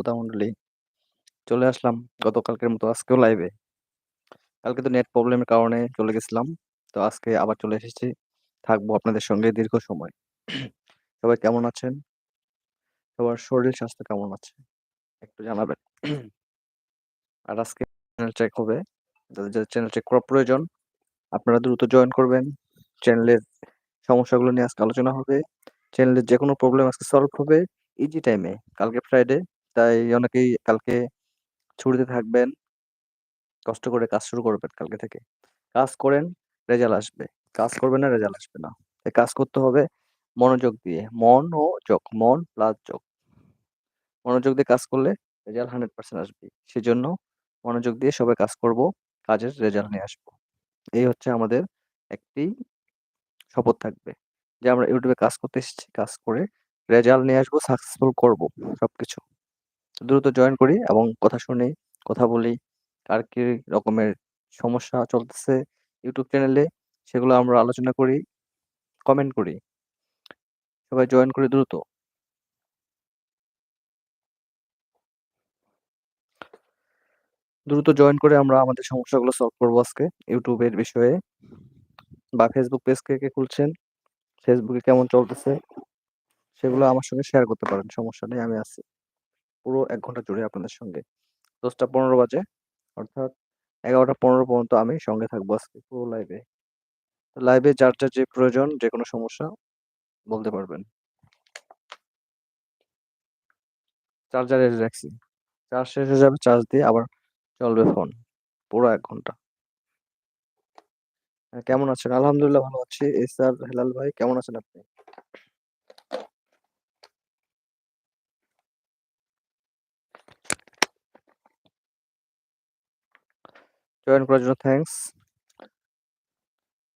শ্রোতামণ্ডলী। চলে আসলাম গতকালকের মতো আজকেও লাইভে। কালকে তো নেট প্রবলেমের কারণে চলে গেছিলাম। তো আজকে আবার চলে এসেছি। থাকব আপনাদের সঙ্গে দীর্ঘ সময়। সবাই কেমন আছেন? সবার শরীর স্বাস্থ্য কেমন আছে? একটু জানাবেন। আর আজকে চ্যানেল চেক হবে। যাদের, যাদের চ্যানেল চেক করা প্রয়োজন আপনারা দ্রুত জয়েন করবেন। চ্যানেলের সমস্যাগুলো নিয়ে আজকে আলোচনা হবে। চ্যানেলের যে কোনো প্রবলেম আজকে সলভ হবে ইজি টাইমে। কালকে ফ্রাইডে তাই অনেকেই কালকে ছুটিতে থাকবেন। কষ্ট করে কাজ শুরু করবেন কালকে থেকে। কাজ করেন, রেজাল্ট আসবে। কাজ করবেন না, রেজাল্ট আসবে না। তাই কাজ করতে হবে মনোযোগ দিয়ে। মন ও যোগ, মন প্লাস যোগ। মনোযোগ দিয়ে কাজ করলে রেজাল্ট 100% আসবে। সেজন্য মনোযোগ দিয়ে সবাই কাজ করব, কাজের রেজাল্ট নিয়ে আসব। এই হচ্ছে আমাদের একটি শপথ থাকবে। যে আমরা ইউটিউবে কাজ করতে এসেছি, কাজ করে রেজাল্ট নিয়ে আসব, সাকসেসফুল করব সবকিছু। দ্রুত জয়েন করি এবং কথা শুনি, কথা বলি। কার কি রকমের সমস্যা চলতেছে ইউটিউব চ্যানেলে সেগুলো আমরা আলোচনা করি, কমেন্ট করি। সবাই জয়েন করি দ্রুত। দ্রুত জয়েন করে আমরা আমাদের সমস্যাগুলো সলভ করব আজকে ইউটিউবের বিষয়ে। বা ফেসবুক পেজ কে, কে খুলছেন, ফেসবুকে কেমন চলতেছে সেগুলো আমার সঙ্গে শেয়ার করতে পারেন। সমস্যা নেই, আমি আছি। পুরো এক ঘণ্টা জুড়ে আপনাদের সঙ্গে। ১০টা ১৫ বাজে অর্থাৎ ১১টা ১৫ পর্যন্ত আমি সঙ্গে থাকব আজকে পুরো লাইভে। লাইভে যার, যার যে প্রয়োজন যেকোনো সমস্যা বলতে পারবেন। চার্জারে রাখছি। চার্জ শেষ হয়ে যাবে, চার্জ দিয়ে আবার চলবে ফোন। পুরো এক ঘণ্টা। হ্যাঁ, কেমন আছেন? আলহামদুলিল্লাহ ভালো আছি। এস আর হেলাল ভাই কেমন আছেন আপনি? জয়েন করার জন্য থ্যাংকস।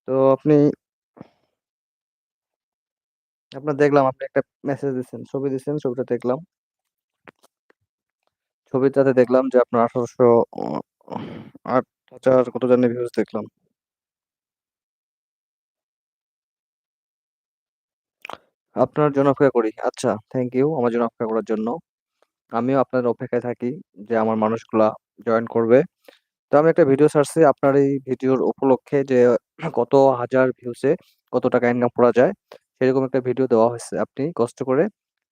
তো আপনি আপনার দেখলাম আপনি একটা মেসেজ দিচ্ছেন ছবি দিচ্ছেন ছবিটা দেখলাম। ছবিটাতে দেখলাম যে আপনার আঠারোশো আট হাজার কত জানি ভিউজ দেখলাম। আপনার জন্য অপেক্ষা করি। আচ্ছা, থ্যাংক ইউ আমার জন্য অপেক্ষা করার জন্য। আমিও আপনার অপেক্ষায় থাকি যে আমার মানুষগুলা জয়েন করবে। তো আমি একটা ভিডিও ছাড়ছি আপনার এই ভিডিওর উপলক্ষে যে কত হাজার ভিউসে কত টাকা ইনকাম করা যায় সেরকম একটা ভিডিও দেওয়া হয়েছে। আপনি কষ্ট করে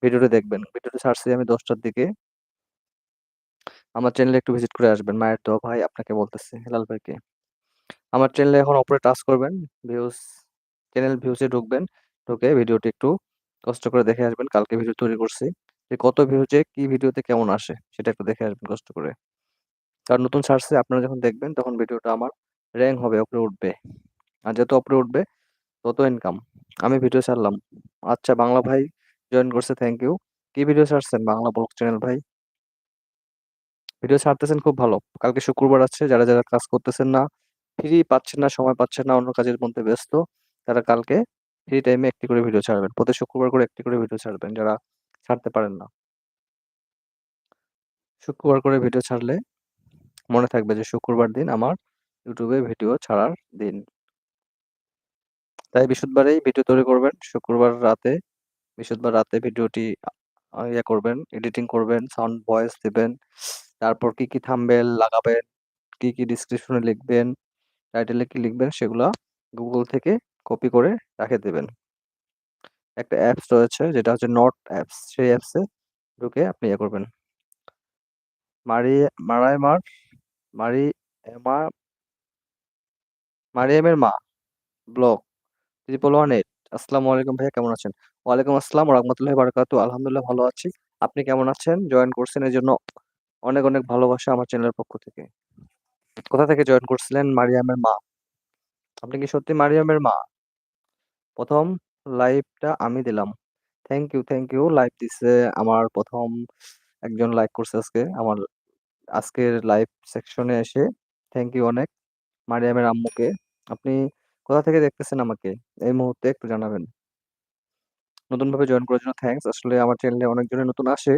ভিডিওটা দেখবেন। ভিডিওটা ছাড়ছি আমি ১০টার দিকে। আমার চ্যানেলে একটু ভিজিট করে আসবেন। মায়ের দোয়া ভাই আপনাকে বলতেছি, হেলাল ভাইকে। আমার চ্যানেলে এখন উপরে টাচ করবেন। ভিউজ চ্যানেল ভিউজে ঢুকবেন। ঢুকে ভিডিওটি একটু কষ্ট করে দেখে আসবেন। কালকে ভিডিও তৈরি করছি। যে কত ভিউজে কি ভিডিওতে কেমন আসে সেটা একটু দেখে আসবেন কষ্ট করে। কারণ নতুন ছাড়ছে আপনারা যখন দেখবেন তখন ভিডিওটা আমার র্যাঙ্ক হবে, ওপরে উঠবে। আর যত ওপরে উঠবে তত ইনকাম। আমি ভিডিও ছাড়লাম। আচ্ছা বাংলা ভাই জয়েন করছে থ্যাংক ইউ। কি ভিডিও ছাড়ছেন বাংলা ব্লগ চ্যানেল ভাই? ভিডিও ছাড়তেছেন খুব ভালো। কালকে শুক্রবার আছে যারা, যারা কাজ করতেছেন না, ফ্রি পাচ্ছেন না, সময় পাচ্ছেন না, অন্য কাজের মধ্যে ব্যস্ত, তারা কালকে ফ্রি টাইমে একটি করে ভিডিও ছাড়বেন। প্রতি শুক্রবার করে একটি করে ভিডিও ছাড়বেন যারা ছাড়তে পারেন না। শুক্রবার করে ভিডিও ছাড়লে মনে থাকবে যে শুক্রবার দিন আমার ইউটিউবে ভিডিও ছাড়ার দিন। তাই বৃহস্পতিবারেই ভিডিও তৈরি করবেন। শুক্রবার রাতে বৃহস্পতিবার রাতে ভিডিওটি ইয়ে করবেন, এডিটিং করবেন, সাউন্ড ভয়েস দিবেন। তারপর কি, কি থাম্বনেইল লাগাবেন, কি, কি ডেসক্রিপশনে লিখবেন, টাইটেলে কি লিখবেন সেগুলা গুগল থেকে কপি করে রাখে দেবেন একটা অ্যাপস রয়েছে যেটা হচ্ছে নোট অ্যাপস। সেই অ্যাপসে ঢুকে আপনি ইয়ে করবেন। মারি মারাইমার মারি এমা মারিয়ামের মা ব্লগ 1118 আসসালামু আলাইকুম ভাইয়া কেমন আছেন? ওয়ালাইকুম আসসালাম রাহমাতুল্লাহি আলহামদুলিল্লাহ ভালো আছি। আপনি কেমন আছেন? জয়েন করছেন এজন্য অনেক, অনেক ভালোবাসা আমার চ্যানেলের পক্ষ থেকে। কোথা থেকে জয়েন করছিলেন? মারিয়ামের মা। আপনি কি সত্যি মারিয়ামের মা? ১ম লাইভটা আমি দিলাম। Thank you, thank you. Live দিছে আমার প্রথম একজন লাইক করছে আজকে আমার আজকের লাইভ সেকশনে এসে। থ্যাংক ইউ অনেক। মারিয়ামের আম্মুকে। আপনি কোথা থেকে দেখতেছেন আমাকে? এই মুহূর্তে একটু জানাবেন। নতুনভাবে জয়েন করার জন্য থ্যাংকস। আসলে আমার চ্যানেলে অনেকজনই নতুন আসে।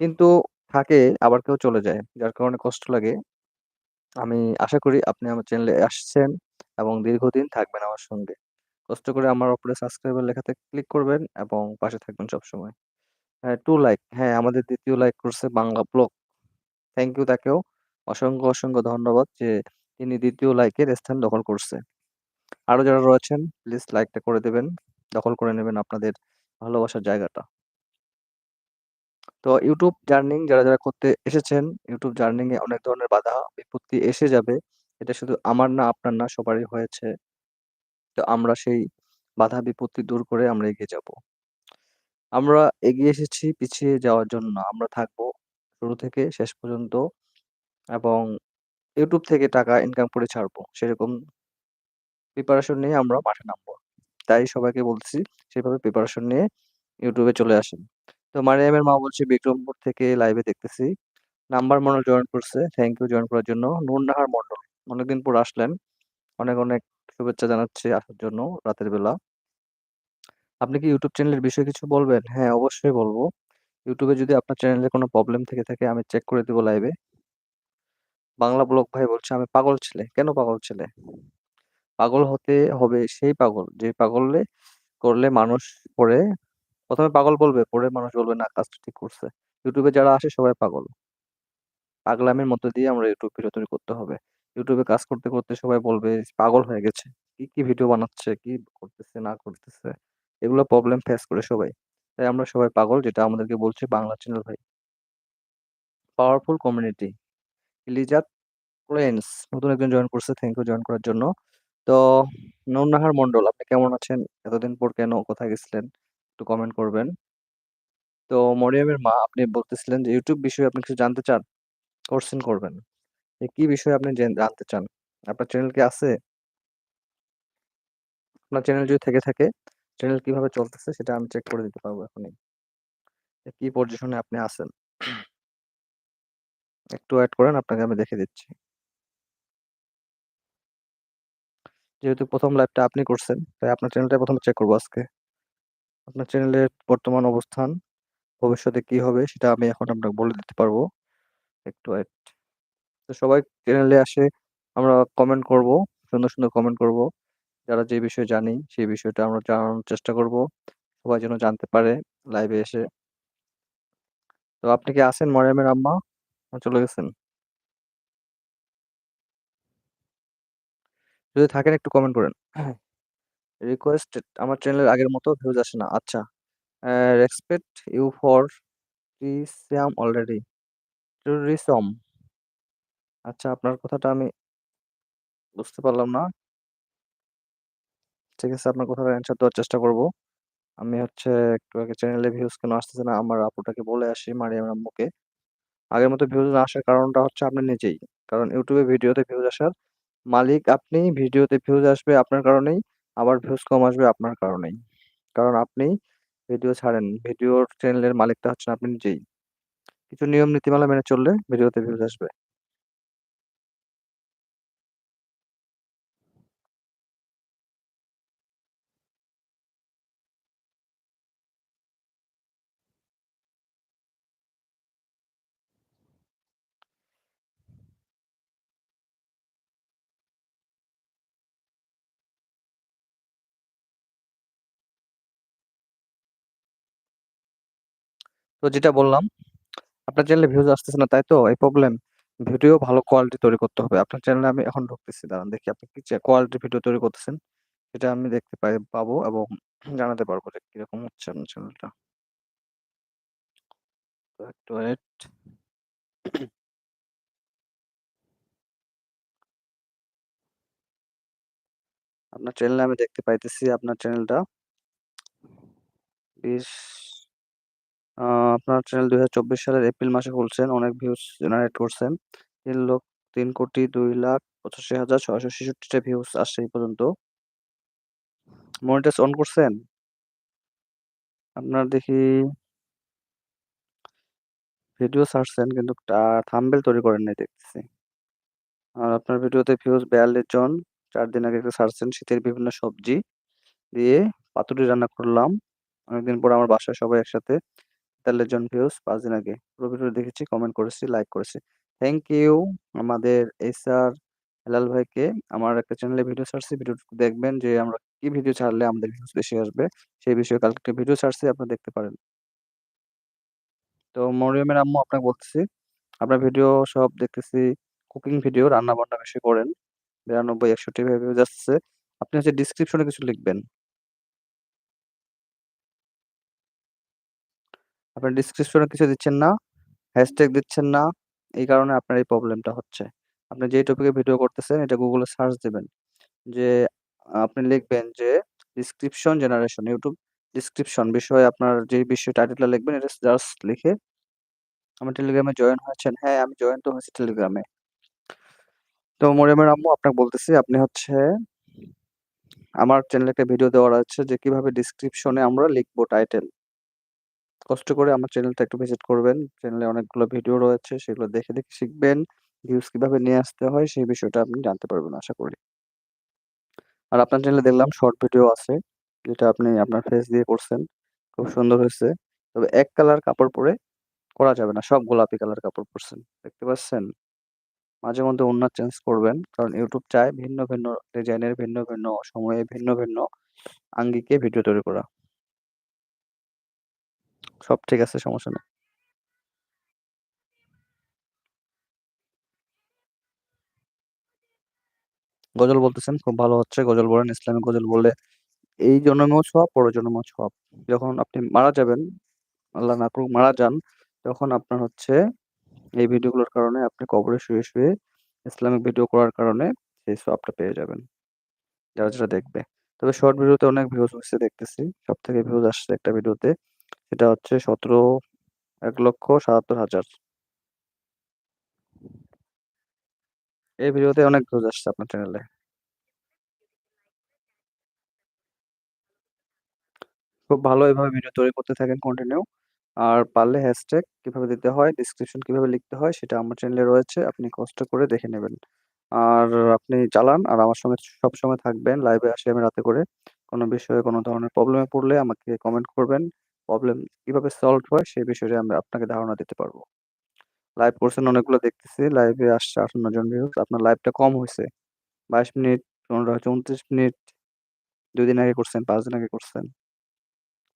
কিন্তু থাকে আবার কেউ চলে যায়। যার কারণে কষ্ট লাগে। আমি আশা করি আপনি আমার চ্যানেলে আসছেন এবং দীর্ঘদিন থাকবেন আমার সঙ্গে। কষ্ট করে আমার উপরে সাবস্ক্রাইবার লেখাতে ক্লিক করবেন এবং পাশে থাকবেন সবসময়। হ্যাঁ, টু লাইক হ্যাঁ, আমাদের দ্বিতীয় লাইক করছে বাংলা ব্লগ। থ্যাংক ইউ তাকেও। অসংখ্য, অসংখ্য ধন্যবাদ যে তিনি দ্বিতীয় লাইকের স্থান দখল করছে। আরও যারা রয়েছেন প্লিজ লাইকটা করে দেবেন দখল করে নেবেন আপনাদের ভালোবাসার জায়গাটা। তো ইউটিউব জার্নিং যারা, যারা করতে এসেছেন, ইউটিউব জার্নিং এ অনেক ধরনের বাধা বিপত্তি এসে যাবে। এটা শুধু আমার না, আপনার না সবারই হয়েছে। তো আমরা সেই বাধা বিপত্তি দূর করে আমরা এগিয়ে যাব। আমরা এগিয়ে এসেছি পিছিয়ে যাওয়ার জন্য আমরা থাকব শুরু থেকে শেষ পর্যন্ত এবং ইউটিউব থেকে টাকা ইনকাম করে ছাড়বো। সেরকম প্রিপারেশন নিয়ে আমরা মাঠে নামবো। তাই সবাইকে বলছি সেভাবে প্রিপারেশন নিয়ে এ চলে আসেন। তো মারিয়ামের মা বলছে বিক্রমপুর থেকে লাইভে দেখতেছি। নাম্বার মনে জয়েন করছে। থ্যাংক ইউ জয়েন করার জন্য। নুরনাহার মন্ডল। অনেকদিন পর আসলেন। অনেক, অনেক শুভেচ্ছা জানাচ্ছি আসার জন্য রাতের বেলা। আপনি কি YouTube চ্যানেলের বিষয়ে কিছু বলবেন? হ্যাঁ, অবশ্যই বলব। এ যদি আপনার চ্যানেলে কোনো প্রবলেম থেকে থাকে আমি চেক করে দিব লাইভে। বাংলা ব্লগ ভাই বলছে আমি পাগল ছেলে। কেন পাগল ছেলে? পাগল হতে হবে সেই পাগল যে পাগলে করলে মানুষ পরে প্রথমে পাগল বলবে, পরে মানুষ বলবে না কাজটা ঠিক করছে। ইউটিউবে যারা আসে সবাই পাগল। পাগলামের মধ্য দিয়ে আমরা ইউটিউব ভিডিও তৈরি করতে হবে। ইউটিউবে কাজ করতে, করতে সবাই বলবে পাগল হয়ে গেছে। কি, কি ভিডিও বানাচ্ছে, কি করতেছে না করতেছে। এগুলো প্রবলেম ফেস করে সবাই। তাই আমরা সবাই পাগল যেটা আমাদেরকে বলছে বাংলা চ্যানেল ভাই। Powerful community. লিজাত প্লেন্স নতুন একজন জয়েন করছে। থ্যাংক ইউ জয়েন করার জন্য। তো নুরনাহার মন্ডল আপনি কেমন আছেন? এতদিন পর কেন কোথায় গেছিলেন? একটু কমেন্ট করবেন। তো মরিয়ামের মা আপনি বলতেছিলেন যে ইউটিউব বিষয়ে আপনি কিছু জানতে চান? কোশ্চেন করবেন। কি বিষয়ে আপনি জানতে চান? আপনার চ্যানেল কি আছে? আপনার চ্যানেল যদি থেকে থাকে, চ্যানেল কীভাবে চলতেছে সেটা আমি চেক করে দিতে পারব এখনই। কি পজিশনে আপনি আছেন? একটু অ্যাড করেন আপনাকে আমি দেখে দিচ্ছি। যেহেতু প্রথম লাইভটা আপনি করছেন, তাই আপনার চ্যানেলটাই ১ম এ চেক করব আজকে। আপনার চ্যানেলের বর্তমান অবস্থান, ভবিষ্যতে কি হবে সেটা আমি এখন আপনাকে বলে দিতে পারব। একটু ওয়েট। তো সবাই চ্যানেলে আসে আমরা কমেন্ট করব। সুন্দর, সুন্দর কমেন্ট করব। যারা যে বিষয়ে জানি, সেই বিষয়টা আমরা জানানোর চেষ্টা করব। সবাই যেন জানতে পারে লাইভে এসে। তো আপনি কি আছেন মরিয়মের আম্মা? চলে গেছেন? যদি থাকেন একটু কমেন্ট করেন। রিকোয়েস্টেড আমার চ্যানেলের আগের মতো ভিউজ আসে না। আচ্ছা। রেসপেক্ট ইউ ফর রিসাম অলরেডি। ট্যুরিসম। আচ্ছা আপনার কথাটা আমি বুঝতে পারলাম না। ঠিক আছে আপনার কথাটার অ্যান্সার দেওয়ার চেষ্টা করব। আমি হচ্ছে একটু আগে চ্যানেলে ভিউজ কেন আসতেছে না আমার আপুটাকে বলে আসি মারিয়াম আম্মুকে। আগের মতো ভিউজ না আসার কারণটা হচ্ছে আপনি নিজেই। কারণ ইউটিউবে ভিডিওতে ভিউজ আসার মালিক আপনি, ভিডিওতে ভিউজ আসবে আপনার কারণেই, আবার ভিউজ কম আসবে আপনার কারণেই। কারণ আপনি ভিডিও ছাড়েন। ভিডিওর চ্যানেলের মালিকটা হচ্ছেন আপনি নিজেই। কিছু নিয়ম নীতিমালা মেনে চললে ভিডিওতে ভিউজ আসবে। তো যেটা বললাম, আপনার চ্যানেলে ভিউজ আসতেছে না তাই তো? এই প্রবলেম? ভিডিও ভালো কোয়ালিটি তৈরি করতে হবে। আপনার চ্যানেলে আমি এখন ঢুকতেছি দাঁড়ান দেখি আপনি কি চা কোয়ালিটির ভিডিও তৈরি করতেছেন। সেটা আমি দেখতে পাই পাবো এবং জানাতে পারব যে কীরকম হচ্ছে আপনার চ্যানেলটা। আপনার চ্যানেলে আমি দেখতে পাইতেছি আপনার চ্যানেলটা ২০ আ আপনার চ্যানেল ২০২৪ সালের এপ্রিল মাসে খুলছেন। অনেক ভিউজ জেনারেট করছেন। তিন লোক তিন কোটি ২,৮৫,৬৬৬ টা ভিউজ আসছে এই পর্যন্ত। মনিটাইজ অন করছেন? আপনার দেখি ভিডিও ছাড়ছেন কিন্তু টা থাম্বনেল তৈরি করেন নাই দেখতেছি। আর আপনার ভিডিওতে ভিউজ ৪২ জন। চার দিন আগে ছাড়ছেন শীতের বিভিন্ন সবজি দিয়ে পাতুরি রান্না করলাম। অনেকদিন পর আমার বাসায় সবাই একসাথে। ৪৩ জন ভিউজ ৫ দিন আগে। পুরো ভিডিও দেখেছি, কমেন্ট করেছি, লাইক করেছি। থ্যাংক ইউ আমাদের এসআর হেলাল ভাইকে। আমার একটা চ্যানেলে ভিডিও ছাড়ছি। ভিডিও দেখবেন যে আমরা কি ভিডিও ছাড়লে আমাদের ভিউজ বেশি আসবে। সেই বিষয়ে কালকে একটা ভিডিও ছাড়ছি আপনারা দেখতে পারেন। তো মরিয়মের আম্মু আপনাকে বলতেছি, আপনার ভিডিও সব দেখতেছি কুকিং ভিডিও, রান্না-বান্না বেশি করেন। 92-61 ভাবে ভিউজ আসতেছে। আপনি হচ্ছে ডেসক্রিপশনে কিছু লিখবেন। আপনি ডেসক্রিপশনে কিছু দিচ্ছেন না, হ্যাশট্যাগ দিচ্ছেন না। এই কারণে আপনার এই প্রবলেমটা হচ্ছে। আপনি যেই টপিকে ভিডিও করতেছেন এটা গুগলে সার্চ দিবেন। যে আপনি লিখবেন যে ডিসক্রিপশন জেনারেশন ইউটিউব ডিসক্রিপশন বিষয়ে আপনার যে বিষয় টাইটেলটা লিখবেন এটা জাস্ট লিখে আমার টেলিগ্রামে জয়েন হয়েছেন? হ্যাঁ, আমি জয়েন তো হয়েছি টেলিগ্রামে। তো মরিয়মের আম্মু আপনাকে বলতেছি আপনি হচ্ছে আমার চ্যানেলে একটা ভিডিও দেওয়া আছে যে কীভাবে ডিসক্রিপশনে আমরা লিখব টাইটেল। কষ্ট করে আমার চ্যানেলটা একটু ভিজিট করবেন। চ্যানেলে অনেকগুলো ভিডিও রয়েছে সেগুলো দেখে, দেখে শিখবেন। ভিউজ কীভাবে নিয়ে আসতে হয় সেই বিষয়টা আপনি জানতে পারবেন আশা করি। আর আপনার চ্যানেলে দেখলাম শর্ট ভিডিও আছে। যেটা আপনি আপনার ফেস দিয়ে করছেন। খুব সুন্দর হয়েছে। তবে এক কালার কাপড় পরে করা যাবে না। সব গোলাপি কালার কাপড় পরছেন। দেখতে পাচ্ছেন? মাঝে মধ্যে অন্য চেঞ্জ করবেন। কারণ ইউটিউব চায় ভিন্ন, ভিন্ন ডিজাইনের ভিন্ন, ভিন্ন সময়ে ভিন্ন, ভিন্ন আঙ্গিকে ভিডিও তৈরি করা। সব ঠিক আছে, সমস্যা নেই। গজল বলতেছেন, খুব ভালো হচ্ছে। গজল বলেন। ইসলামিক গজল বললে এই জন্মেও সওয়াব, পরের জন্মেও সওয়াব। যখন আপনি মারা যাবেন, আল্লাহ না করুক মারা যান, তখন আপনার হচ্ছে এই ভিডিওগুলোর কারণে আপনি কবরে শুয়ে, শুয়ে ইসলামিক ভিডিও করার কারণে সেই সওয়াবটা পেয়ে যাবেন। যারা, যারা দেখবে। তবে শর্ট ভিডিওতে অনেক ভিউজ হচ্ছে দেখতেছি। সব থেকে ভিউজ আসছে একটা ভিডিওতে। সেটা হচ্ছে ১৭ ১,৭৭,০০০ এই ভিডিওতে অনেক ভিউজ আসছে আপনার চ্যানেলে। খুব ভালো এভাবে ভিডিও তৈরি করতে থাকেন কন্টিনিউ। আর পারলে হ্যাশট্যাগ কীভাবে দিতে হয়, ডেসক্রিপশন কীভাবে লিখতে হয় সেটা আমার চ্যানেলে রয়েছে। আপনি কষ্ট করে দেখে নেবেন। আর আপনি চালান আর আমার সঙ্গে সবসময় থাকবেন। লাইভে আসি আমি রাতে করে। কোনো বিষয়ে কোনো ধরনের প্রবলেমে পড়লে আমাকে কমেন্ট করবেন। প্রবলেম কীভাবে সলভ হয় সেই বিষয়ে আমরা আপনাকে ধারণা দিতে পারব। লাইভ করছেন অনেকগুলো দেখতেছি। লাইভে আসছে ৫৮ জন ভিউজ। আপনার লাইভটা কম হয়েছে বাইশ মিনিট, হচ্ছে ২৯ মিনিট। ২ দিন আগে করছেন, পাঁচ দিন আগে করছেন।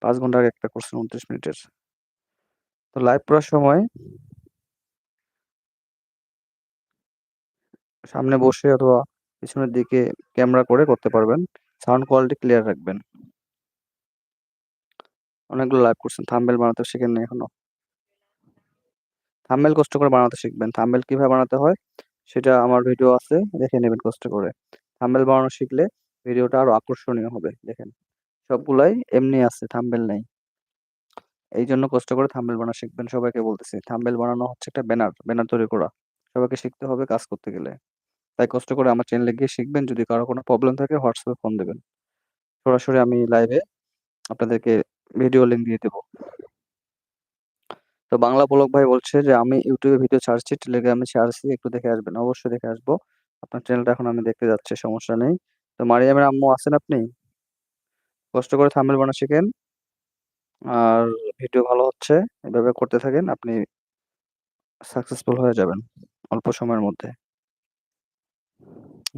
পাঁচ ঘণ্টা আগে একটা করছেন ২৯ মিনিটের। তো লাইভ করার সময় সামনে বসে অথবা পিছনের দিকে ক্যামেরা করে করতে পারবেন। সাউন্ড কোয়ালিটি ক্লিয়ার রাখবেন। অনেকগুলো লাইভ করছেন। থাম্বনেল বানাতে শিখেন নাই এখনও? থাম্বনেল কষ্ট করে বানাতে শিখবেন। থাম্বনেল কীভাবে বানাতে হয় সেটা আমার ভিডিও আছে। দেখে নেবেন কষ্ট করে। থাম্বনেল বানানো শিখলে ভিডিওটা আরও আকর্ষণীয় হবে। দেখেন। সবগুলাই এমনি আছে, থাম্বেল নেই এই জন্য কষ্ট করে থাম্বনেল বানানো শিখবেন সবাইকে বলতেছি। থাম্বনেল বানানো হচ্ছে একটা ব্যানার, ব্যানার তৈরি করা। সবাইকে শিখতে হবে কাজ করতে গেলে। তাই কষ্ট করে আমার চ্যানেলে গিয়ে শিখবেন। যদি কারও কোনো প্রবলেম থাকে হোয়াটসঅ্যাপে ফোন দেবেন সরাসরি আমি লাইভে আপনাদেরকে ভিডিও লিংক দিয়ে দেবো তো বাংলা ব্লগ ভাই বলছে যে আমি ইউটিউবে ভিডিও ছাড়ছি, টেলিগ্রামে ছাড়ছি। একটু দেখে আসবেন। অবশ্যই দেখে আসব। আপনার চ্যানেলটা এখন আমি দেখতে যাচ্ছি, সমস্যা নেই। তো মারিয়ামের আম্মু আছেন আপনি? কষ্ট করে থাম্বনেল বানা শিখেন। আর ভিডিও ভালো হচ্ছে। এভাবে করতে থাকেন। আপনি সাকসেসফুল হয়ে যাবেন অল্প সময়ের মধ্যে।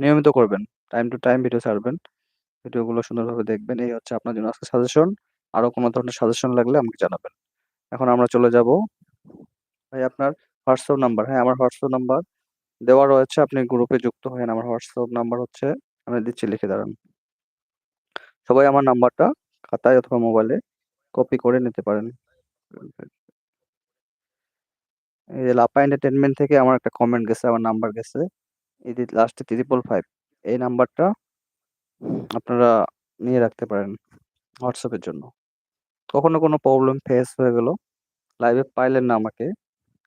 নিয়মিত করবেন। টাইম টু টাইম ভিডিও ছাড়বেন। ভিডিওগুলো সুন্দরভাবে দেখবেন। এই হচ্ছে আপনার জন্য আজকে সাজেশন। আরও কোনো ধরনের সাজেশন লাগলে আমাকে জানাবেন। এখন আমরা চলে যাব ভাই আপনার হোয়াটসঅ্যাপ নাম্বার হ্যাঁ, আমার হোয়াটসঅ্যাপ নাম্বার দেওয়া রয়েছে। আপনি গ্রুপে যুক্ত হয়েন। আমার হোয়াটসঅ্যাপ নাম্বার হচ্ছে আমি দিচ্ছি লিখে দাঁড়ান। সবাই আমার নাম্বারটা খাতায় অথবা মোবাইলে কপি করে নিতে পারেন। এই যে লাপা এন্টারটেইনমেন্ট থেকে আমার একটা কমেন্ট গেছে, আমার নাম্বার গেছে। এই লাস্টে 555 এই নাম্বারটা আপনারা নিয়ে রাখতে পারেন হোয়াটসঅ্যাপের জন্য। কখনো কোনো প্রবলেম ফেস হয়ে গেল, লাইভে পাইলেন না আমাকে,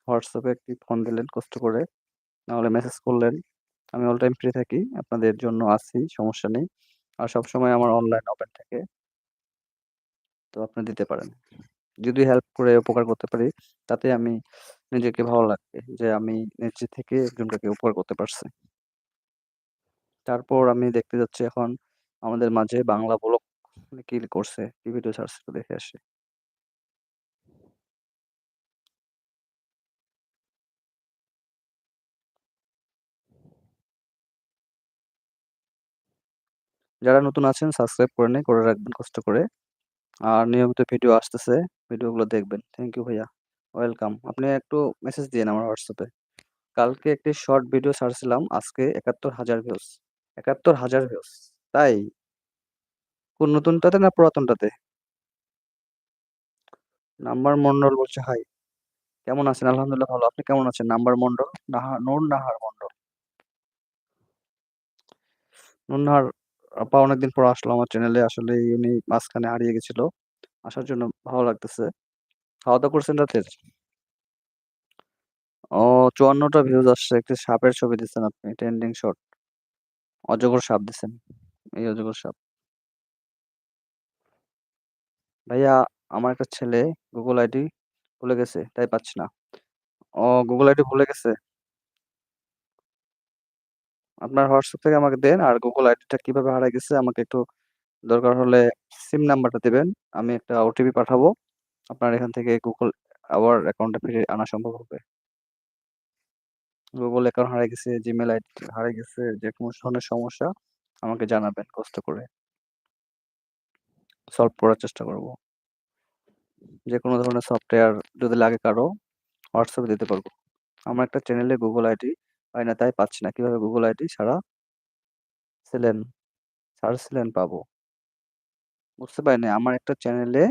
হোয়াটসঅ্যাপে একটি ফোন দিলেন কষ্ট করে। নাহলে মেসেজ করলেন। আমি অল টাইম ফ্রি থাকি। আপনাদের জন্য আছি, সমস্যা নেই। আর সবসময় আমার অনলাইন ওপেন থাকে। তো আপনি দিতে পারেন। যদি হেল্প করে উপকার করতে পারি, তাতে আমি নিজেকে ভালো লাগবে যে আমি নিজে থেকে একজনকে উপকার করতে পারছি। তারপর আমি দেখতে যাচ্ছি এখন আমাদের মাঝে বাংলা ব্লগ কি করছে, কি ভিডিও ছাড়ছে একটু দেখে আসি। যারা নতুন আছেন সাবস্ক্রাইব করে নেই করে রাখবেন কষ্ট করে। আর নিয়মিত ভিডিও আসতেছে। ভিডিওগুলো দেখবেন। থ্যাংক ইউ ভাইয়া। ওয়েলকাম। আপনি একটু মেসেজ দিয়েন আমার হোয়াটসঅ্যাপে। কালকে একটি শর্ট ভিডিও ছাড়ছিলাম, আজকে ৭১,০০০ ভিউজ। ৭১,০০০ ভিউজ, তাই? কোন নতুনটাতে না পুরাতনটাতে? নাম্বার মন্ডল বলছে হাই। কেমন আছেন? আলহামদুলিল্লাহ ভালো। আপনি কেমন আছেন? নাম্বার মন্ডল? নাহার নূর নাহার মন্ডল। নূর নাহার আপা অনেকদিন পর আসলো আমার চ্যানেলে। আসলে উনি মাঝখানে হারিয়ে গেছিল। আসার জন্য ভালো লাগতেছে। খাওয়া-দাওয়া করছেন রাতের? ও চুয়ান্নটা ভিউজ আসছে। একটি সাপের ছবি দিচ্ছেন আপনি। Trending shot. অজগর সাপ দিচ্ছেন এই অজগর সাপ। ভাইয়া আমার একটা ছেলে গুগল আইডি ভুলে গেছে, তাই পাচ্ছি না। ও গুগল আইডি ভুলে গেছে? আপনার হোয়াটসঅ্যাপ থেকে আমাকে দেন। আর গুগল আইডিটা কীভাবে হারায় গেছে আমাকে একটু দরকার হলে সিম নাম্বারটা দিবেন। আমি একটা ওটিপি পাঠাবো। আপনার এখান থেকে গুগল আবার অ্যাকাউন্টে ফিরিয়ে আনা সম্ভব হবে। গুগল অ্যাকাউন্ট হারায় গেছে, জিমেইল আইডি হারায় গেছে, যেকোনো ধরনের সমস্যা আমাকে জানাবেন কষ্ট করে। সলভ করার চেষ্টা করব। যে কোনো ধরনের সফটওয়্যার যদি লাগে কারও হোয়াটসঅ্যাপে দিতে পারব। আমার একটা চ্যানেলে গুগল আইডি পাই না, তাই পাচ্ছি না। কীভাবে গুগল আইডি ছাড়া ছিলেন ছাড়ছিলেন পাবো? বুঝতে পারিনি। আমার একটা চ্যানেলে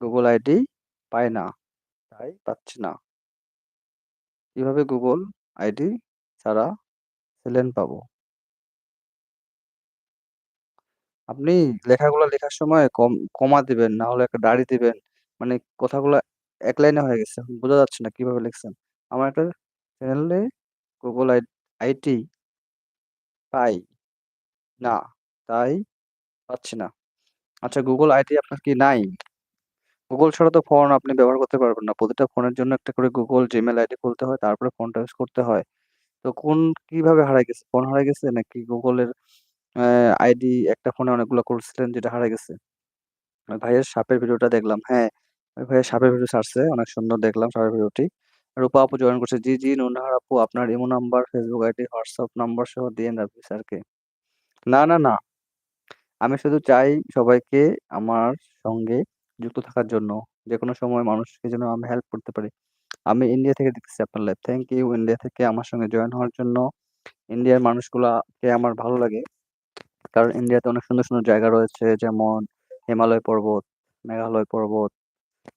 গুগল আইডি পাই না, তাই পাচ্ছি না। কীভাবে গুগল আইডি ছাড়া ছিলেন পাবো? আপনি লেখাগুলা লেখার সময় কম কমা দিবেন, না হলে একটা দাড়ি দিবেন। মানে কথাগুলা এক লাইনে হয়ে গেছে। বোঝা যাচ্ছে না কীভাবে লিখছেন। আমার একটা চ্যানেলে গুগল আই আইডি পাই না, তাই পাচ্ছি না। আচ্ছা গুগল আইডি আপনার কি নাই? গুগল ছাড়া তো ফোন আপনি ব্যবহার করতে পারবেন না। প্রতিটা ফোনের জন্য একটা করে গুগল জিমেইল আইডি খুলতে হয়, তারপরে ফোনটা ইউজ করতে হয়। তো কোন কীভাবে হারায় গেছে? ফোন হারায় গেছে নাকি গুগলের আইডি একটা ফোনে অনেকগুলা করছিলেন যেটা হারা গেছে? ভাইয়ের সাপের ভিডিওটা দেখলাম। হ্যাঁ, ওই ভাইয়া সাপের ভিডিও ছাড়ছে। অনেক সুন্দর দেখলাম সাপের ভিডিওটি। রূপা আপু জয়েন করছে। জি, জি নুনহার আপু আপনার imo number, Facebook ID, WhatsApp number সহ দিয়ে রাব্বি স্যারকে। না, না, না। আমি শুধু চাই সবাইকে আমার সঙ্গে যুক্ত থাকার জন্য। যেকোনো সময় মানুষকে যেন আমি হেল্প করতে পারি। আমি ইন্ডিয়া থেকে দেখতেছি আপনার লাইভ। থ্যাংক ইউ ইন্ডিয়া থেকে আমার সঙ্গে জয়েন হওয়ার জন্য। ইন্ডিয়ার মানুষগুলাকে আমার ভালো লাগে। কারণ ইন্ডিয়াতে অনেক সুন্দর, সুন্দর জায়গা রয়েছে যেমন হিমালয় পর্বত, মেঘালয় পর্বত,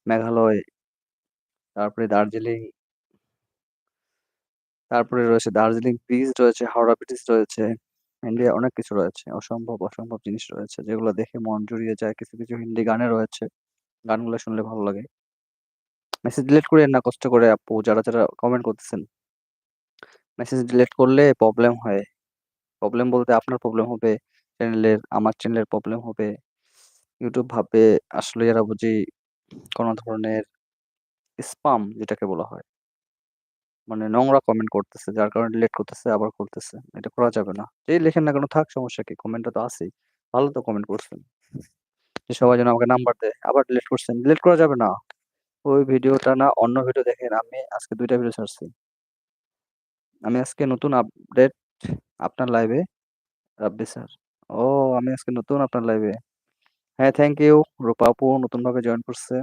মেঘালয় তারপরে দার্জিলিং তারপরে রয়েছে দার্জিলিং ব্রিজ রয়েছে, হাওড়া ব্রিজ রয়েছে। ইন্ডিয়া অনেক কিছু রয়েছে। অসম্ভব, অসম্ভব জিনিস রয়েছে যেগুলো দেখে মন জুড়িয়ে যায়। কিছু, কিছু হিন্দি গানে রয়েছে। গানগুলো শুনলে ভালো লাগে। মেসেজ ডিলিট করে না কষ্ট করে আপু যারা, যারা কমেন্ট করতেছেন। মেসেজ ডিলিট করলে প্রবলেম হয়। প্রবলেম বলতে আপনার প্রবলেম হবে, চ্যানেলের, আমার চ্যানেলের প্রবলেম হবে। ইউটিউব ভাবে আসলে এরা বুঝি কোন ধরনের স্পাম যেটাকে বলা হয়। মানে নোংরা কমেন্ট করতেছে। যার কারণে ডিলিট করতেছে, আবার করতেছে। এটা করা যাবে না। যেই লেখেন না কেন থাক সমস্যা কি? কমেন্টটা তো আছেই। ভালো তো কমেন্ট করছেন। যে সবাই যেন আমাকে নাম্বার দেয়। আবার ডিলিট করছেন। ডিলিট করা যাবে না। ওই ভিডিওটা না অন্য ভিডিও দেখেন। আমি আজকে দুইটা ভিডিও ছাড়ছি। আমি আজকে নতুন আপডেট আপনার লাইভে রাব্বি স্যার। ও আমি আজকে নতুন আপনার লাইভে। হ্যাঁ, থ্যাংক ইউ। রূপা আপু নতুন ভাবে জয়েন করছে।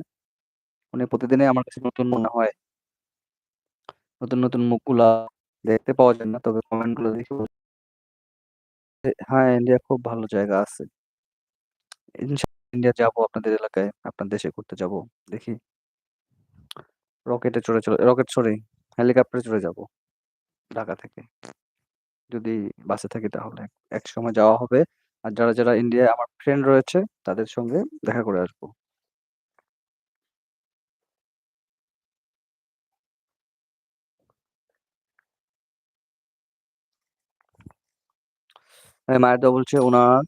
উনি প্রতিদিনই আমার কাছে নতুন মনে হয়। নতুন, নতুন মুখগুলা দেখতে পাওয়া যায় না। তবে কমেন্টগুলো দেখে এ হ্যাঁ, ইন্ডিয়া খুব ভালো জায়গা আছে। ইন্ডিয়া যাব আপনাদের এলাকায়, আপনার দেশে ঘুরতে যাব দেখি। রকেটে চড়ে চলে রকেট সরি হেলিকপ্টারে চড়ে যাব। ঢাকা থেকে। যদি বাসে থাকি তাহলে এক সময় যাওয়া হবে। আর যারা, যারা ইন্ডিয়ায় আমার ফ্রেন্ড রয়েছে তাদের সঙ্গে দেখা করে আসব। হ্যাঁ, মায়েরদা বলছে ওনার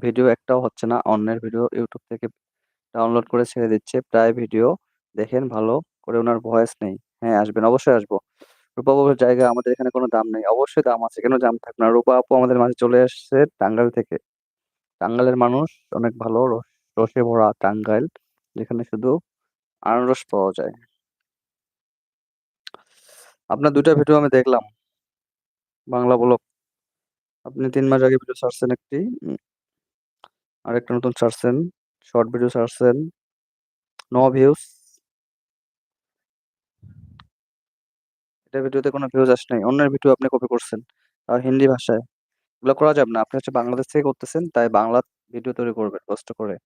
ভিডিও একটাও হচ্ছে না। অন্যের ভিডিও ইউটিউব থেকে ডাউনলোড করে ছেড়ে দিচ্ছে। প্রায় ভিডিও দেখেন ভালো করে ওনার ভয়েস নেই। হ্যাঁ, আসবেন। অবশ্যই আসব। রূপা আপুর জায়গা আমাদের এখানে কোনো দাম নেই। অবশ্যই দাম আছে। কেন দাম থাকবে না? রূপা আপু আমাদের মাঝে চলে আসছে টাঙ্গাইল থেকে। টাঙ্গাইলের মানুষ অনেক ভালো রস ভরা টাঙ্গাইল। যেখানে শুধু আনারস পাওয়া যায়। আপনার ২ টা ভিডিও আমি দেখলাম। বাংলা ব্লগ। আপনি তিন মাস আগে ভিডিও ছাড়ছেন একটি। আরেকটা নতুন ছাড়ছেন। শর্ট ভিডিও ছাড়ছেন। No views. এটার ভিডিওতে কোনো ভিউজ আসে নাই। অন্যের ভিডিও আপনি কপি করছেন। তাও হিন্দি ভাষায়। এগুলো করা যাবে না। আপনি হচ্ছে বাংলাদেশ থেকে করতেছেন, তাই বাংলা ভিডিও তৈরি করবেন কষ্ট করে।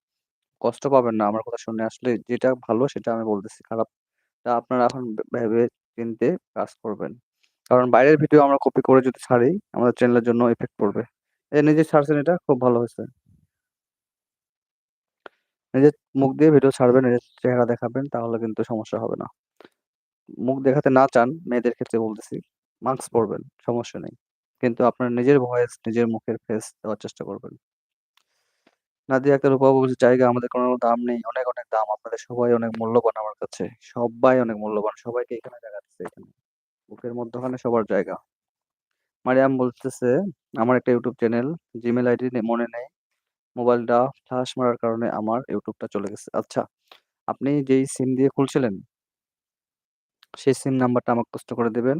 কষ্ট পাবেন না আমার কথা শুনে। আসলে যেটা ভালো সেটা আমি বলতেছি। খারাপটা আপনারা এখন ভেবে চিন্তে কাজ করবেন। কারণ বাইরের ভিডিও আমরা কপি করে যদি ছাড়ি, আমাদের চ্যানেলের জন্য ইফেক্ট পড়বে। এই নিজে ছাড়ছেন এটা খুব ভালো হয়েছে নিজের মুখ দিয়ে ভিডিও ছাড়বেন, নিজের চেহারা দেখাবেন তাহলে কিন্তু সমস্যা হবে না। মুখ দেখাতে না চান, মেয়েদের ক্ষেত্রে বলতেছি, মাস্ক পরবেন, সমস্যা নেই। কিন্তু আপনার নিজের ভয়েস, নিজের মুখের ফেস দেওয়ার চেষ্টা করবেন। নাদিয়া আক্তার রূপা বলছে, "জায়গা আমাদের কোনো দাম নেই। অনেক, অনেক দাম। আপনাদের সবাই অনেক মূল্যবান আমার কাছে। সব্বাই অনেক মূল্যবান। সবাইকে এখানে জায়গা দিছে এখানে। বুকের মধ্যখানে সবার জায়গা।" মারিয়াম বলতেছে, "আমার একটা ইউটিউব চ্যানেল, জিমেইল আইডি মনে নেই। মোবাইলটা ফ্লাশ মারার কারণে আমার ইউটিউবটা চলে গেছে।" আচ্ছা, আপনি যেই সিম দিয়ে খুলছিলেন সেই সিম নাম্বারটা আমাকে পোস্ট করে দিবেন।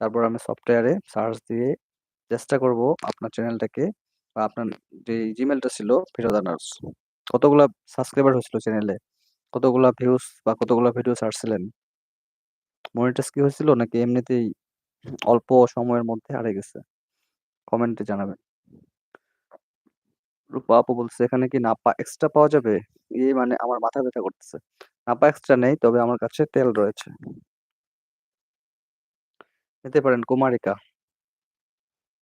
তারপর আমি সফটওয়্যারে সার্চ দিয়ে চেষ্টা করব আপনার চ্যানেলটাকে বা আপনার যেই জিমেইলটা ছিল ফেরত আনার। কতগুলা সাবস্ক্রাইবার হয়েছিল চ্যানেলে? কতগুলা ভিউজ বা কতগুলা ভিডিও ছাড়ছিলেন? মনিটাইজ কি হয়েছিল নাকি এমনিতেই অল্প সময়ের মধ্যে হারিয়ে গেছে? কমেন্টে জানাবেন। রূপা আপু বলছে, "এখানে কি নাপা এক্সট্রা পাওয়া যাবে?" এ মানে আমার মাথা ব্যথা করতেছে। নাপা এক্সট্রা নেই, তবে আমার কাছে তেল রয়েছে। নিতে পারেন কুমারিকা।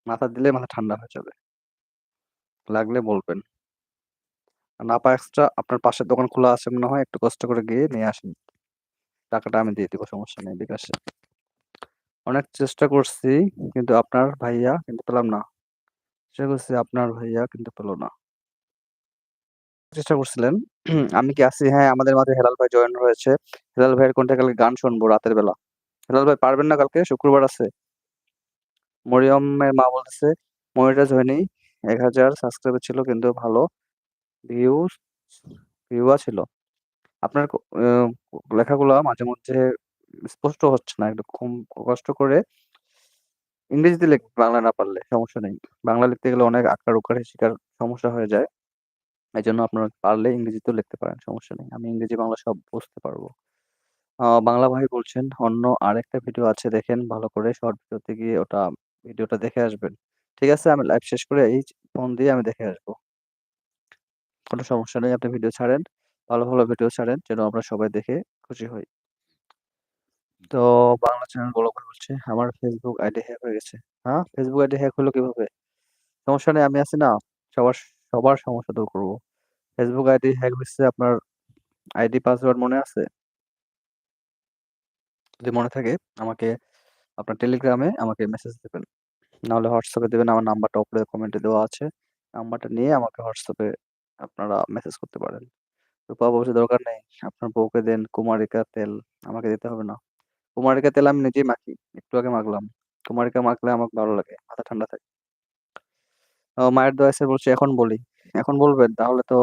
মাথা দিলে মাথা ঠান্ডা হয়ে যাবে। লাগলে বলবেন। নাপা এক্সট্রা আপনার পাশের দোকান খোলা আছে মনে হয়, একটু কষ্ট করে গিয়ে নিয়ে আসেন। টাকাটা আমি দিয়ে দিব, সমস্যা নেই বিকাশে। অনেক চেষ্টা করছি কিন্তু আপনার ভাইয়া কিন্তু পেলাম না। চেষ্টা করছি আপনার ভাইয়া কিন্তু পেল না। চেষ্টা করছিলেন। আমি কি আছি? হ্যাঁ, আমাদের মাঝে হেলাল ভাই জয়েন হয়েছে। হেলাল ভাইয়ের কালকে গান শুনব রাতের বেলা। হেলাল ভাই পারবেন না কালকে? শুক্রবার আছে? মরিয়মের মা বলতেছে, "মনিটাইজ হয়নি। ১,০০০ সাবস্ক্রাইবার ছিল কিন্তু ভালো ভিউ ভিউয়া ছিল।" আপনার অ মাঝে মধ্যে স্পষ্ট হচ্ছে না। একটু কষ্ট করে ইংরেজিতে লিখবেন বাংলা না পারলে, সমস্যা নেই। বাংলা লিখতে গেলে অনেক আকার-উকারে শিকার সমস্যা হয়ে যায়। এই জন্য আপনারা পারলে ইংরেজিতেও লিখতে পারেন, সমস্যা নেই। আমি ইংরেজি, বাংলা সব বুঝতে পারব। বাংলা ভাই বলছেন, "অন্য আরেকটা ভিডিও আছে দেখেন ভালো করে। শর্ট ভিডিওতে গিয়ে ওটা ভিডিওটা দেখে আসবেন।" ঠিক আছে, আমি লাইভ শেষ করে এই ফোন দিয়ে আমি দেখে আসব। কোনো সমস্যা নেই। আপনি ভিডিও ছাড়েন। ভালো, ভালো ভিডিও ছাড়েন যেন আমরা সবাই দেখে খুশি হই। তো বাংলা চ্যানেল ভাই বলছে, "আমার ফেসবুক আইডি হ্যাক হয়ে গেছে।" হ্যাঁ? ফেসবুক আইডি হ্যাক হলো কীভাবে? সমস্যা নেই, আমি আছি না? সবার সবার সমস্যা দূর করব। ফেসবুক আইডি হ্যাক হইছে আপনার আইডি পাসওয়ার্ড মনে আছে? যদি মনে থাকে আমাকে আপনার টেলিগ্রামে আমাকে মেসেজ দেবেন নাহলে এ দিবেন। আমার নাম্বারটা উপরে কমেন্টে দেওয়া আছে। নাম্বারটা নিয়ে আমাকে হোয়াটসঅ্যাপে আপনারা মেসেজ করতে পারেন। রূপা বলছে, "দরকার নেই। আপনার বউকে দেন কুমারিকা তেল। আমাকে দিতে হবে না।" কুমারিকা তেল আমি নিজেই মাখি। একটু আগে মাখলাম। কুমারিকা মাখলে আমার ভালো লাগে। মাথা ঠান্ডা থাকে। মায়ের দোয়া আছে বলছে, "এখন বলি।" এখন বলবেন? তাহলে তো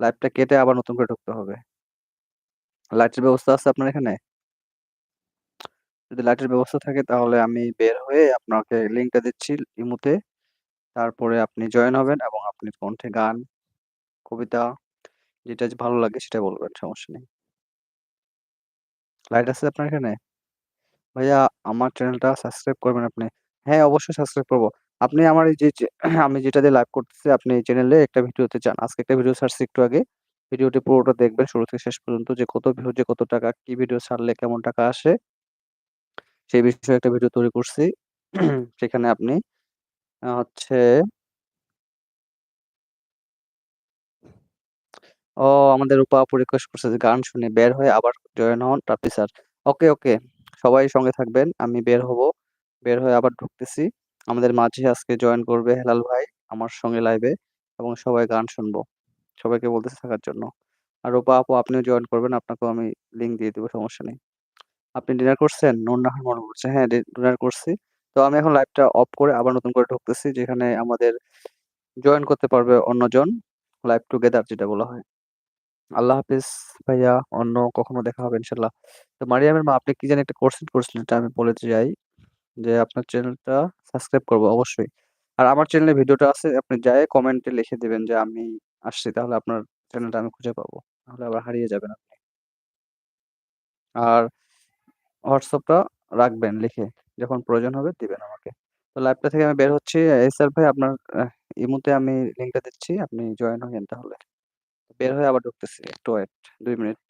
লাইভটা কেটে আবার নতুন করে ঢুকতে হবে। লাইটের ব্যবস্থা আছে আপনার এখানে? যদি লাইটের ব্যবস্থা থাকে তাহলে আমি বের হয়ে আপনাকে লিঙ্কটা দিচ্ছি ইমুতে তারপরে আপনি জয়েন হবেন এবং আপনি কণ্ঠে গান, কবিতা যেটা ভালো লাগে সেটা বলবেন, সমস্যা নেই। লাইট আছে আপনার এখানে? ভাইয়া আমার চ্যানেলটা সাবস্ক্রাইব করবেন আপনি। হ্যাঁ, অবশ্যই সাবস্ক্রাইব করব আপনি আমার এই যে আমি যেটা দিয়ে লাইভ করতেছি আপনি এই চ্যানেলে একটা ভিডিওতে চান আজকে একটা ভিডিও ছাড়ছি একটু আগে। ভিডিওটি পুরোটা দেখবেন শুরু থেকে শেষ পর্যন্ত যে কত ভিউ যে কত টাকা, কি ভিডিও ছাড়লে কেমন টাকা আসে। সেই বিষয়ে একটা ভিডিও তৈরি করছি। সেখানে আপনি হচ্ছে ও আমাদের রূপা রিকোয়েস্ট করছে যে গান শুনে বের হয়ে আবার জয়েন হন রাপ্তি স্যার। ওকে, ওকে। সবাই সঙ্গে থাকবেন। আমি বের হব। বের হয়ে আবার ঢুকতেছি। আমাদের মাঝে আজকে জয়েন করবে হেলাল ভাই আমার সঙ্গে লাইভে এবং সবাই গান শুনব। সবাইকে বলতেছি থাকার জন্য। আর রূপা আপু আপনিও জয়েন করবেন। আপনাকেও আমি লিঙ্ক দিয়ে দেবো সমস্যা নেই। আপনি ডিনার করছেন? নূর নাহার মনে বলছে, "হ্যাঁ, ডিনার করছি।" তো আমি এখন লাইভটা অফ করে আবার নতুন করে ঢুকতেছি যেখানে আমাদের জয়েন করতে পারবে অন্যজন। লাইভ টুগেদার যেটা বলা হয়। আল্লাহ হাফেজ ভাইয়া। অন্য কখনো দেখা হবে ইনশাআল্লাহ। তো মারিয়ামের মা আপনি কি জানি একটা কোয়েশ্চেন করছিলেন এটা আমি বলে যাই যে আপনার চ্যানেলটা সাবস্ক্রাইব করব অবশ্যই। আর আমার চ্যানেলে ভিডিওটা আছে আপনি যায়ে কমেন্টে লিখে দিবেন যে আমি আসছি তাহলে আপনার চ্যানেলটা আমি খুঁজে পাবো। নাহলে আবার হারিয়ে যাবেন আপনি। আর WhatsApp টা রাখবেন লিখে। যখন প্রয়োজন হবে দিবেন আমাকে। তো লাইভটা থেকে আমি বের হচ্ছি। এসার ভাই, আপনার এই মুহূর্তে আমি লিঙ্কটা দিচ্ছি। আপনি জয়েন হইয়েন তাহলে। বের হয়ে আবার ঢুকতেছি। একটু ওয়েট দুই মিনিট।